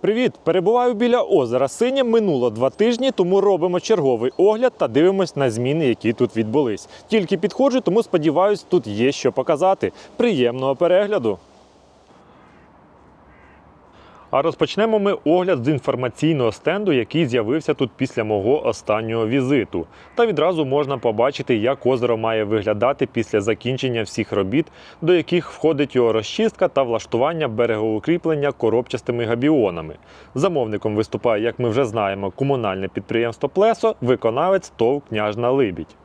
Привіт! Перебуваю біля озера Синє. Минуло два тижні, тому робимо черговий огляд та дивимось на зміни, які тут відбулись. Тільки підходжу, тому сподіваюсь, тут є що показати. Приємного перегляду! А розпочнемо ми огляд з інформаційного стенду, який з'явився тут після мого останнього візиту. Та відразу можна побачити, як озеро має виглядати після закінчення всіх робіт, до яких входить його розчистка та влаштування берегоукріплення коробчастими габіонами. Замовником виступає, як ми вже знаємо, комунальне підприємство Плесо, виконавець ТОВ Княжна Либідь.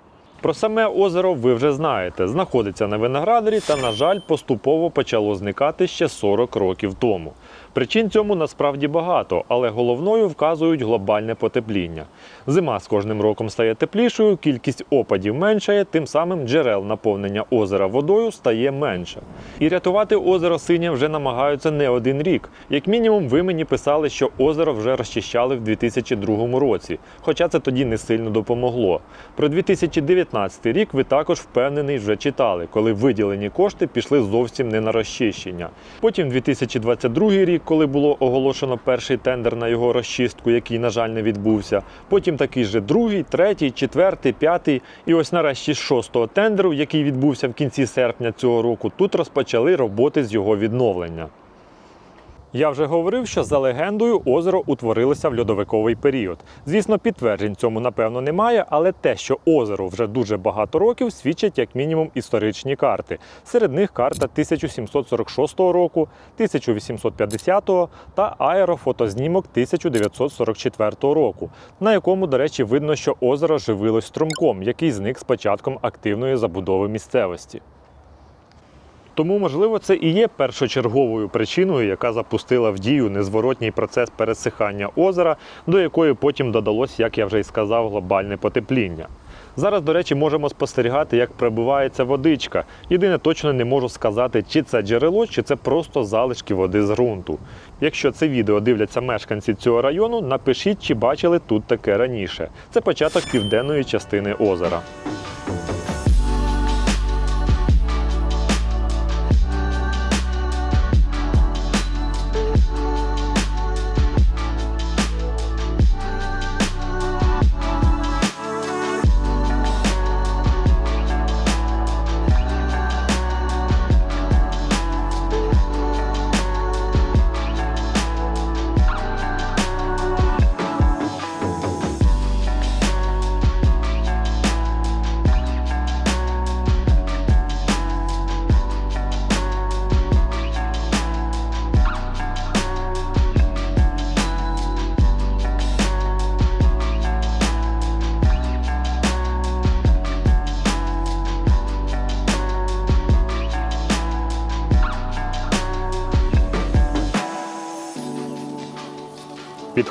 Про саме озеро ви вже знаєте. Знаходиться на виноградарі та, на жаль, поступово почало зникати ще 40 років тому. Причин цьому насправді багато, але головною вказують глобальне потепління. Зима з кожним роком стає теплішою, кількість опадів меншає, тим самим джерел наповнення озера водою стає менше. І рятувати озеро синє вже намагаються не один рік. Як мінімум, ви мені писали, що озеро вже розчищали в 2002 році, хоча це тоді не сильно допомогло. Про 2019 рік ви також впевнений вже читали, коли виділені кошти пішли зовсім не на розчищення. Потім 2022 рік, коли було оголошено перший тендер на його розчистку, який, на жаль, не відбувся. Потім такий же другий, третій, четвертий, п'ятий. І ось нарешті з шостого тендеру, який відбувся в кінці серпня цього року, тут розпочали роботи з його відновлення. Я вже говорив, що за легендою озеро утворилося в льодовиковий період. Звісно, підтверджень цьому напевно немає, але те, що озеро вже дуже багато років, свідчать як мінімум історичні карти. Серед них карта 1746 року, 1850 та аерофотознімок 1944 року, на якому, до речі, видно, що озеро живилось струмком, який зник з початком активної забудови місцевості. Тому, можливо, це і є першочерговою причиною, яка запустила в дію незворотній процес пересихання озера, до якої потім додалось, як я вже й сказав, глобальне потепління. Зараз, до речі, можемо спостерігати, як прибувається водичка. Єдине точно не можу сказати, чи це джерело, чи це просто залишки води з ґрунту. Якщо це відео дивляться мешканці цього району, напишіть, чи бачили тут таке раніше. Це початок південної частини озера.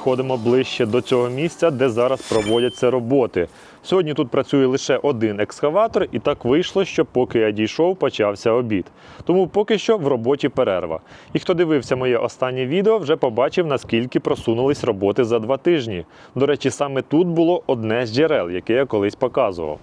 Підходимо ближче до цього місця, де зараз проводяться роботи. Сьогодні тут працює лише один екскаватор, і так вийшло, що поки я дійшов, почався обід. Тому поки що в роботі перерва. І хто дивився моє останнє відео, вже побачив, наскільки просунулись роботи за два тижні. До речі, саме тут було одне з джерел, яке я колись показував.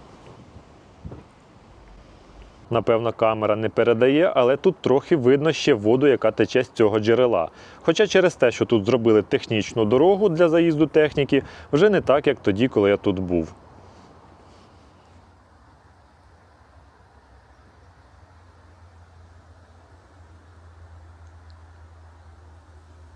Напевно, камера не передає, але тут трохи видно ще воду, яка тече з цього джерела. Хоча через те, що тут зробили технічну дорогу для заїзду техніки, вже не так, як тоді, коли я тут був.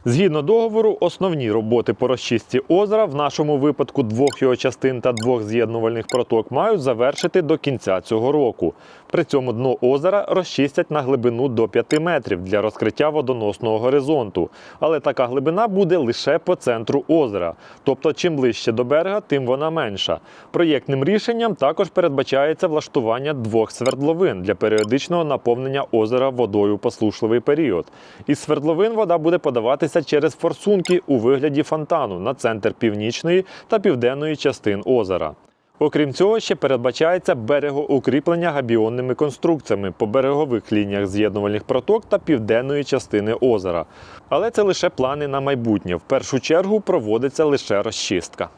Згідно договору, основні роботи по розчистці озера, в нашому випадку двох його частин та двох з'єднувальних проток, мають завершити до кінця цього року. При цьому дно озера розчистять на глибину до 5 метрів для розкриття водоносного горизонту. Але така глибина буде лише по центру озера. Тобто, чим ближче до берега, тим вона менша. Проєктним рішенням також передбачається влаштування двох свердловин для періодичного наповнення озера водою послушливий період. Із свердловин вода буде подаватися через форсунки у вигляді фонтану на центр північної та південної частин озера. Окрім цього, ще передбачається берегоукріплення габіонними конструкціями по берегових лініях з'єднувальних проток та південної частини озера. Але це лише плани на майбутнє. В першу чергу проводиться лише розчистка.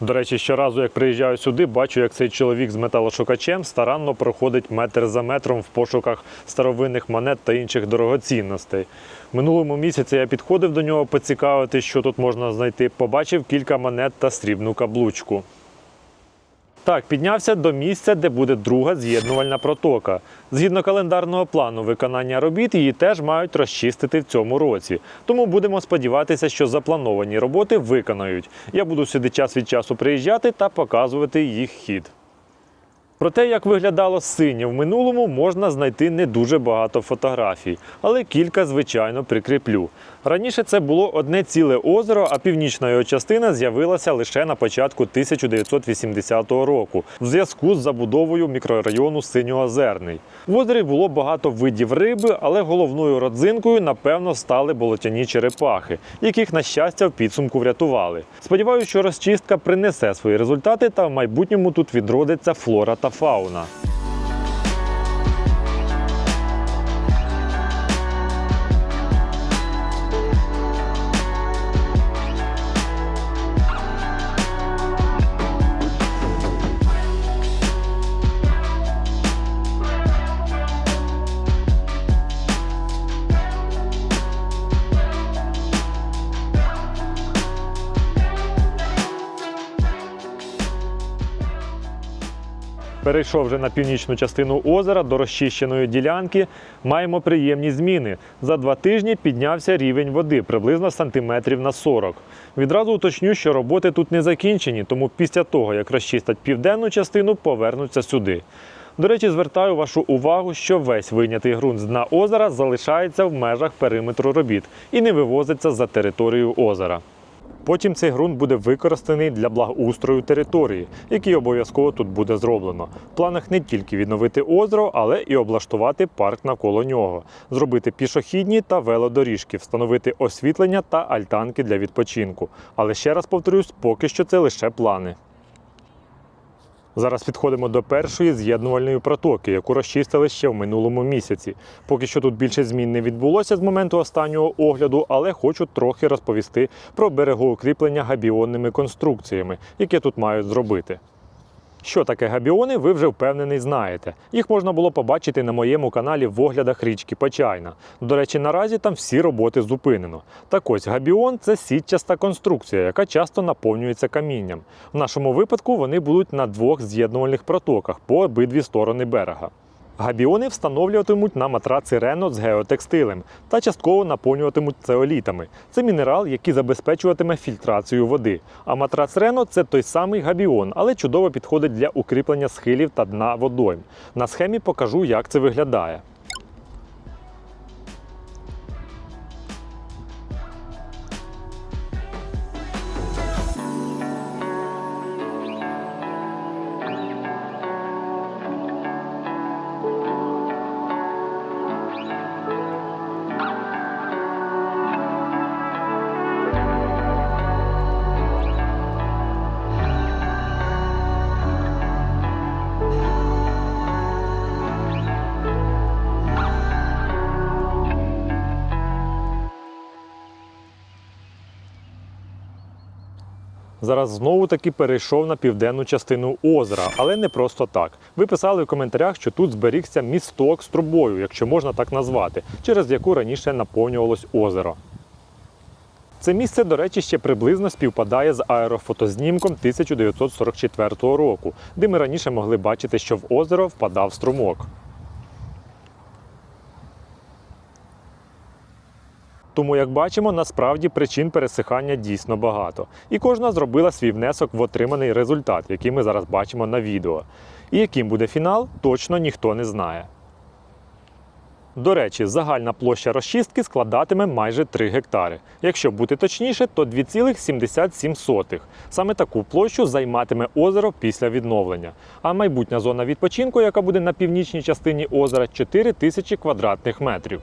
До речі, щоразу, як приїжджаю сюди, бачу, як цей чоловік з металошукачем старанно проходить метр за метром в пошуках старовинних монет та інших дорогоцінностей. Минулому місяці я підходив до нього поцікавити, що тут можна знайти. Побачив кілька монет та срібну каблучку. Так, піднявся до місця, де буде друга з'єднувальна протока. Згідно календарного плану виконання робіт, її теж мають розчистити в цьому році. Тому будемо сподіватися, що заплановані роботи виконають. Я буду сюди час від часу приїжджати та показувати їх хід. Про те, як виглядало синє в минулому, можна знайти не дуже багато фотографій, але кілька, звичайно, прикріплю. Раніше це було одне ціле озеро, а північна його частина з'явилася лише на початку 1980 року в зв'язку з забудовою мікрорайону Синьоозерний. В озері було багато видів риби, але головною родзинкою, напевно, стали болотяні черепахи, яких, на щастя, в підсумку врятували. Сподіваюся, що розчистка принесе свої результати, та в майбутньому тут відродиться флора та fauna. Перейшов вже на північну частину озера до розчищеної ділянки. Маємо приємні зміни. За два тижні піднявся рівень води приблизно сантиметрів на 40. Відразу уточню, що роботи тут не закінчені, тому після того, як розчистять південну частину, повернуться сюди. До речі, звертаю вашу увагу, що весь вийнятий ґрунт з дна озера залишається в межах периметру робіт і не вивозиться за територію озера. Потім цей ґрунт буде використаний для благоустрою території, який обов'язково тут буде зроблено. В планах не тільки відновити озеро, але і облаштувати парк навколо нього, зробити пішохідні та велодоріжки, встановити освітлення та альтанки для відпочинку. Але ще раз повторюсь, поки що це лише плани. Зараз підходимо до першої з'єднувальної протоки, яку розчистили ще в минулому місяці. Поки що тут більше змін не відбулося з моменту останнього огляду, але хочу трохи розповісти про берегоукріплення габіонними конструкціями, які тут мають зробити. Що таке габіони, ви вже впевнений знаєте. Їх можна було побачити на моєму каналі в оглядах річки Почайна. До речі, наразі там всі роботи зупинено. Так ось габіон це сітчаста конструкція, яка часто наповнюється камінням. В нашому випадку вони будуть на двох з'єднувальних протоках по обидві сторони берега. Габіони встановлюватимуть на матраци Рено з геотекстилем та частково наповнюватимуть цеолітами. Це мінерал, який забезпечуватиме фільтрацію води. А матрац Рено це той самий габіон, але чудово підходить для укріплення схилів та дна водойм. На схемі покажу, як це виглядає. Зараз знову таки перейшов на південну частину озера, але не просто так. Ви писали в коментарях, що тут зберігся місток з трубою, якщо можна так назвати, через яку раніше наповнювалось озеро. Це місце, до речі, ще приблизно співпадає з аерофотознімком 1944 року, де ми раніше могли бачити, що в озеро впадав струмок. Тому, як бачимо, насправді причин пересихання дійсно багато. І кожна зробила свій внесок в отриманий результат, який ми зараз бачимо на відео. І яким буде фінал, точно ніхто не знає. До речі, загальна площа розчистки складатиме майже 3 гектари. Якщо бути точніше, то 2,77. Саме таку площу займатиме озеро після відновлення. А майбутня зона відпочинку, яка буде на північній частині озера, 4 тисячі квадратних метрів.